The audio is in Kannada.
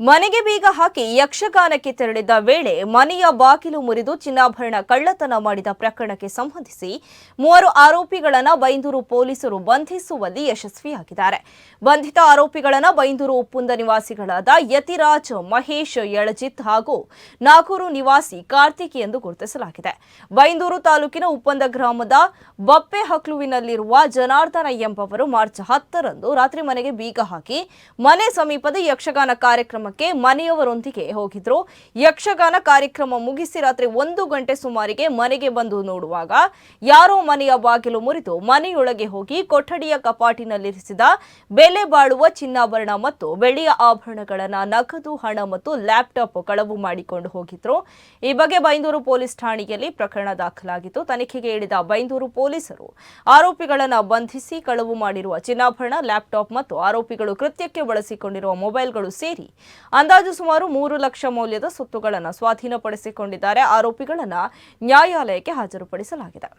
ಮನೆಗೆ ಬೀಗ ಹಾಕಿ ಯಕ್ಷಗಾನಕ್ಕೆ ತೆರಳಿದ್ದ ವೇಳೆ ಮನೆಯ ಬಾಗಿಲು ಮುರಿದು ಚಿನ್ನಾಭರಣ ಕಳ್ಳತನ ಮಾಡಿದ ಪ್ರಕರಣಕ್ಕೆ ಸಂಬಂಧಿಸಿ ಮೂವರು ಆರೋಪಿಗಳನ್ನು ಬೈಂದೂರು ಪೊಲೀಸರು ಬಂಧಿಸುವಲ್ಲಿ ಯಶಸ್ವಿಯಾಗಿದ್ದಾರೆ. ಬಂಧಿತ ಆರೋಪಿಗಳನ್ನು ಬೈಂದೂರು ಉಪ್ಪುಂದ ನಿವಾಸಿಗಳಾದ ಯತಿರಾಜ್, ಮಹೇಶ್, ಯಳಜಿತ್ ಹಾಗೂ ನಾಗೂರು ನಿವಾಸಿ ಕಾರ್ತಿಕ್ ಎಂದು ಗುರುತಿಸಲಾಗಿದೆ. ಬೈಂದೂರು ತಾಲೂಕಿನ ಉಪ್ಪಂದ ಗ್ರಾಮದ ಬಪ್ಪೆ ಹಕ್ಲುವಿನಲ್ಲಿರುವ ಜನಾರ್ದನ ಎಂಬವರು ಮಾರ್ಚ್ ಹತ್ತರಂದು ರಾತ್ರಿ ಮನೆಗೆ ಬೀಗ ಹಾಕಿ ಮನೆ ಸಮೀಪದ ಯಕ್ಷಗಾನ ಕಾರ್ಯಕ್ರಮಕ್ಕೆ ಮನೆಯವರೊಂದಿಗೆ ಹೋಗಿದ್ರು. ಯಕ್ಷಗಾನ ಕಾರ್ಯಕ್ರಮ ಮುಗಿಸಿ ರಾತ್ರಿ ಒಂದು ಗಂಟೆ ಸುಮಾರಿಗೆ ಮನೆಗೆ ಬಂದು ನೋಡುವಾಗ ಯಾರೋ ಮನೆಯ ಬಾಗಿಲು ಮುರಿದು ಮನೆಯೊಳಗೆ ಹೋಗಿ ಕೊಠಡಿಯ ಕಪಾಟಿನಲ್ಲಿರಿಸಿದ ಬೆಲೆ ಬಾಳುವ ಚಿನ್ನಾಭರಣ ಮತ್ತು ಬೆಳೆಯ ಆಭರಣಗಳನ್ನ ನಗದು ಹಣ ಮತ್ತು ಲ್ಯಾಪ್ಟಾಪ್ ಕಳವು ಮಾಡಿಕೊಂಡು ಹೋಗಿದ್ರು. ಈ ಬಗ್ಗೆ ಬೈಂದೂರು ಪೊಲೀಸ್ ಠಾಣೆಯಲ್ಲಿ ಪ್ರಕರಣ ದಾಖಲಾಗಿತ್ತು ತನಿಖೆಗೆ ಇಳಿದ ಬೈಂದೂರು ಪೊಲೀಸರು ಆರೋಪಿಗಳನ್ನ ಬಂಧಿಸಿ ಕಳವು ಮಾಡಿರುವ ಚಿನ್ನಾಭರಣ, ಲ್ಯಾಪ್ಟಾಪ್ ಮತ್ತು ಆರೋಪಿಗಳು ಕೃತ್ಯಕ್ಕೆ ಬಳಸಿಕೊಂಡಿರುವ ಮೊಬೈಲ್ಗಳು ಸೇರಿ ಅಂದಾಜು ಸುಮಾರು ಮೂರು ಲಕ್ಷ ಮೌಲ್ಯದ ಸೊತ್ತುಗಳನ್ನು ಸ್ವಾಧೀನಪಡಿಸಿಕೊಂಡಿದ್ದಾರೆ. ಆರೋಪಿಗಳನ್ನು ನ್ಯಾಯಾಲಯಕ್ಕೆ ಹಾಜರುಪಡಿಸಲಾಗಿದೆ.